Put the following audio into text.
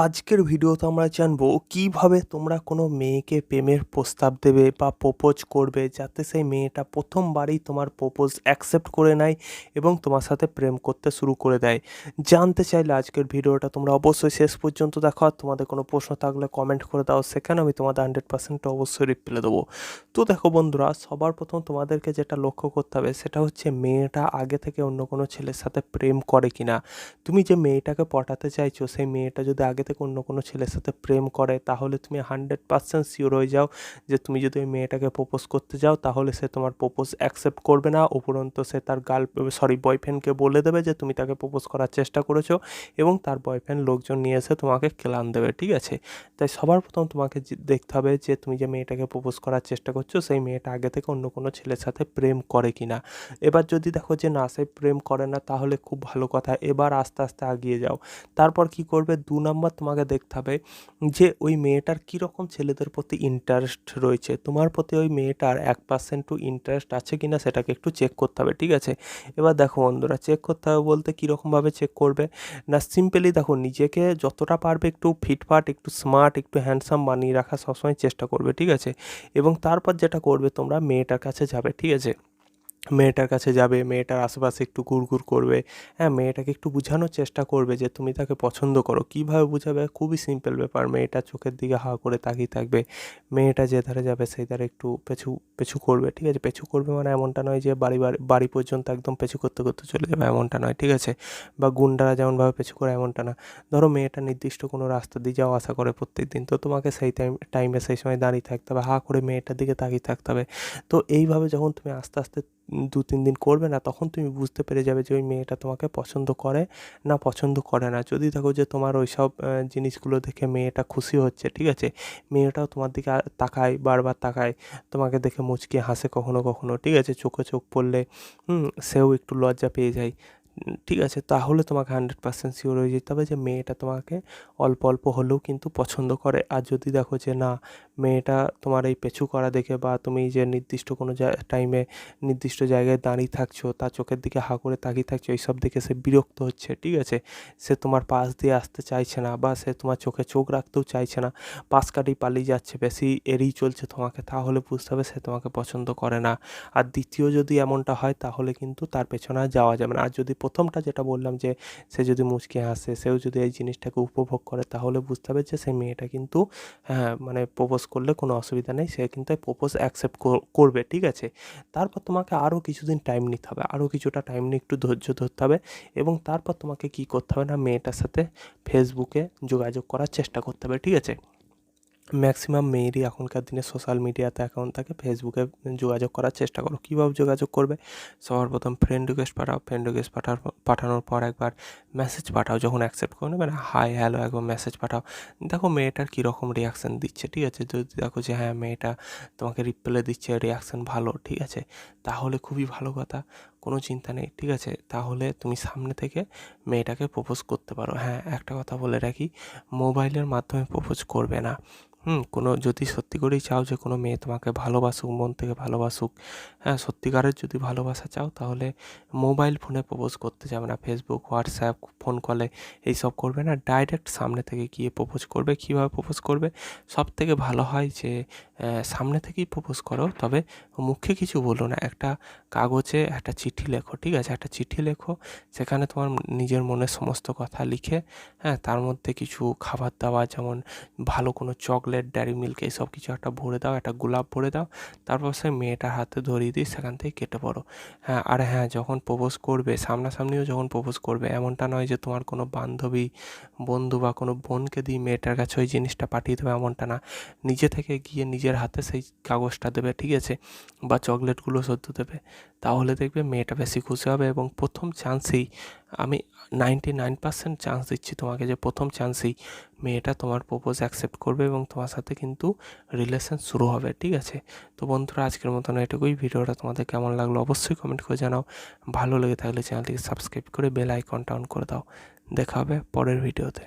আজকের ভিডিওতে আমরা জানব কীভাবে তোমরা কোনো মেয়েকে প্রেমের প্রস্তাব দেবে বা প্রপোজ করবে যাতে সেই মেয়েটা প্রথমবারই তোমার প্রপোজ অ্যাকসেপ্ট করে নেয় এবং তোমার সাথে প্রেম করতে শুরু করে দেয়। জানতে চাইলে আজকের ভিডিওটা তোমরা অবশ্যই শেষ পর্যন্ত দেখো আর তোমাদের কোনো প্রশ্ন থাকলে কমেন্ট করে দাও, সেখানে আমি তোমাদের হান্ড্রেড পার্সেন্ট অবশ্যই রিপ্লাই দেবো। তো দেখো বন্ধুরা, সবার প্রথম তোমাদেরকে যেটা লক্ষ্য করতে হবে সেটা হচ্ছে মেয়েটা আগে থেকে অন্য কোনো ছেলের সাথে প্রেম করে কিনা। তুমি যে মেয়েটাকে পটাতে চাইছো, সেই মেয়েটা যদি আগে থেকে অন্য কোনো ছেলের সাথে প্রেম করে, তাহলে তুমি হান্ড্রেড পার্সেন্ট শিওর হয়ে যাও যে তুমি যদি ওই মেয়েটাকে প্রপোজ করতে যাও, তাহলে সে তোমার প্রপোজ অ্যাকসেপ্ট করবে না। উপরন্ত সে তার গার্ল সরি বয়ফ্রেন্ডকে বলে দেবে যে তুমি তাকে প্রপোজ করার চেষ্টা করেছ এবং তার বয়ফ্রেন্ড লোকজন নিয়ে এসে তোমাকে ক্লান দেবে, ঠিক আছে? তাই সবার প্রথম তোমাকে দেখতে হবে যে তুমি যে মেয়েটাকে প্রপোজ করার চেষ্টা করছ, সেই মেয়েটা আগে থেকে অন্য কোনো ছেলের সাথে প্রেম করে কি না এবার যদি দেখো যে না, সে প্রেম করে না, তাহলে খুব ভালো কথা। এবার আস্তে আস্তে আগিয়ে যাও। তারপর কি করবে? দু নম্বর তোমাকে দেখতে হবে যে ওই মেয়েটার কীরকম ছেলেদের প্রতি ইন্টারেস্ট রয়েছে। তোমার প্রতি ওই মেয়েটার এক পার্সেন্টও ইন্টারেস্ট আছে কি না সেটাকে একটু চেক করতে হবে, ঠিক আছে? এবার দেখো বন্ধুরা চেক করতে হবে বলতে কীরকমভাবে চেক করবে। না সিম্পলি দেখো নিজেকে যতটা পারবে একটু ফিটফাট একটু স্মার্ট একটু হ্যান্ডসাম বানিয়ে রাখার সবসময় চেষ্টা করবে, ঠিক আছে? এবং তারপর যেটা করবে তোমরা মেয়েটার কাছে যাবে, ঠিক আছে? মেয়েটার কাছে যাবে, মেয়েটার আশেপাশে একটু ঘুরঘুর করবে হ্যাঁ মেয়েটাকে একটু বোঝানোর চেষ্টা করবে যে তুমি তাকে পছন্দ করো। কীভাবে বোঝাবে? খুবই সিম্পল ব্যাপার, মেয়েটা চোখের দিকে হা করে তাকিয়ে থাকবে। মেয়েটা যে ধারে যাবে সেই ধারে একটু পেছু পেছু করবে, ঠিক আছে? পেছু করবে মানে এমনটা নয় যে বাড়ি বাড়ি বাড়ি পর্যন্ত একদম পেছু করতে করতে চলে যাবে, এমনটা নয়, ঠিক আছে? বা গুন্ডারা যেমনভাবে পেছু করে এমনটা না। ধরো মেয়েটা নির্দিষ্ট কোনো রাস্তা দিয়ে যাওয়া আসা করে প্রত্যেক দিন তো তোমাকে সেই টাইম টাইমে সেই সময় দাঁড়িয়ে থাকতে হবে, হা করে মেয়েটার দিকে তাকিয়ে থাকতে হবে। তো এইভাবে যখন তুমি আস্তে আস্তে দু তিন দিন করবে না, তখন তুমি বুঝতে পেরে যাবে যে ওই মেয়েটা তোমাকে পছন্দ করে না পছন্দ করে না। যদি দেখো যে তোমার ওই সব জিনিসগুলো দেখে মেয়েটা খুশি হচ্ছে, ঠিক আছে? মেয়েটাও তোমার দিকে তাকায়, বারবার তাকায়, তোমাকে দেখে মুচকি হাসে কখনো কখনো, ঠিক আছে? চোখে চোখ পড়লে সেও একটু লজ্জা পেয়ে যায়। ঠিক আছে, তাহলে তোমাকে হান্ড্রেড পার্সেন্ট শিওর হয়ে যেতে হবে যে মেয়েটা তোমাকে অল্প অল্প হলেও কিন্তু পছন্দ করে। আর যদি দেখো যে না, মেয়েটা তোমার এই পেছু করা দেখে বা তুমি যে নির্দিষ্ট কোনো টাইমে নির্দিষ্ট জায়গায় দাঁড়িয়ে থাকছো, তার চোখের দিকে হা করে তাকিয়ে থাকছো, এইসব দেখে সে বিরক্ত হচ্ছে, ঠিক আছে? সে তোমার পাশ দিয়ে আসতে চাইছে না বা সে তোমার চোখে চোখ রাখতেও চাইছে না, পাশ কাটিয়ে পালিয়ে যাচ্ছে, বেশি এড়িয়ে চলছে তোমাকে, তাহলে বুঝতে হবে সে তোমাকে পছন্দ করে না। আর দ্বিতীয় যদি এমনটা হয়, তাহলে কিন্তু তার পেছনে যাওয়া যাবে না। আর যদি প্রথমটা যেটা বললাম যে, সে যদি মুচকি হাসে, সেও যদি এই জিনিসটাকে উপভোগ করে, তাহলে বুঝতে হবে যে সেই মেয়েটা কিন্তু হ্যাঁ মানে প্রপোজ করলে কোনো অসুবিধা নেই, সে কিন্তু প্রপোজ অ্যাকসেপ্ট করবে, ঠিক আছে? তারপর তোমাকে আরও কিছুদিন টাইম নিতে হবে, আরও কিছুটা টাইম নিয়ে একটু ধৈর্য ধরতে হবে এবং তারপর তোমাকে কী করতে হবে না, মেয়েটার সাথে ফেসবুকে যোগাযোগ করার চেষ্টা করতে হবে, ঠিক আছে? ম্যাক্সিমাম মেয়েরই এখনকার দিনে সোশ্যাল মিডিয়াতে অ্যাকাউন্ট থাকে ফেসবুকে যোগাযোগ করার চেষ্টা করো। কীভাবে যোগাযোগ করবে? সবার প্রথম ফ্রেন্ড রিকোয়েস্ট পাঠাও। ফ্রেন্ড রিকোয়েস্ট পাঠার পাঠানোর পর একবার মেসেজ পাঠাও, যখন অ্যাকসেপ্ট করে নেবে হাই হ্যালো একবার মেসেজ পাঠাও। দেখো মেয়েটার কীরকম রিয়াকশান দিচ্ছে, ঠিক আছে? যদি দেখো যে হ্যাঁ মেয়েটা তোমাকে রিপ্লাই দিচ্ছে রিয়াকশান ভালো, ঠিক আছে? তাহলে খুবই ভালো কথা। কোনো চিন্তা নেই, ঠিক আছে? তাহলে তুমি সামনে থেকে মেয়েটাকে প্রপোজ করতে পারো। হ্যাঁ একটা কথা বলে রাখি, মোবাইলের মাধ্যমে প্রপোজ করবে না। হুম, কোনো, যদি সত্যি করেই চাও যে কোনো মেয়ে তোমাকে ভালোবাসুক, মন থেকে ভালোবাসুক হ্যাঁ সত্যিকারের যদি ভালোবাসা চাও, তাহলে মোবাইল ফোনে প্রপোজ করতে যাবে না। ফেসবুক হোয়াটসঅ্যাপ ফোন কলে এইসব করবে না। ডাইরেক্ট সামনে থেকে গিয়ে প্রপোজ করবে। কীভাবে প্রপোজ করবে? সব থেকে ভালো হয় যে সামনে থেকেই প্রপোজ করো। তবে মুখে কিছু বলো না। একটা কাগজে একটা চিঠি লেখো, ঠিক আছে? একটা চিঠি লেখো, সেখানে তোমার নিজের মনের সমস্ত কথা লিখে হ্যাঁ তার মধ্যে কিছু খাবার দাবার, যেমন ভালো কোনো চকলেট, ডেয়ারি মিল্ক এইসব কিছু একটা ভরে দাও, একটা গোলাপ ভরে দাও। তারপর সে মেয়েটার হাতে ধরিয়ে দিয়ে সেখান থেকে কেটে পড়ো। হ্যাঁ আর হ্যাঁ যখন প্রপোজ করবে, সামনাসামনিও যখন প্রপোজ করবে, এমনটা নয় যে তোমার কোনো বান্ধবী, বন্ধু বা কোনো বোনকে দিয়ে মেয়েটার কাছে ওই জিনিসটা পাঠিয়ে দেবে, এমনটা না। নিজে থেকে গিয়ে নিজের হাতে সেই কাগজটা দেবে, ঠিক আছে? বা চকলেটগুলো সদ্য দেবে। তাহলে দেখবে মেয়েটা বেশি খুশি হবে এবং প্রথম চান্সেই আমি নাইনটি নাইন পার্সেন্ট চান্স দিচ্ছি তোমাকে যে প্রথম চান্সেই মেয়েটা তোমার প্রপোজ অ্যাকসেপ্ট করবে এবং তোমার সাথে কিন্তু রিলেশন শুরু হবে, ঠিক আছে? তো বন্ধুরা, আজকের মতন এটুকুই। ভিডিওটা তোমাদের কেমন লাগল অবশ্যই কমেন্ট করে জানাও। ভালো লেগে থাকলে চ্যানেলটিকে সাবস্ক্রাইব করে বেল আইকনটা অন করে দাও। দেখা হবে পরের ভিডিওতে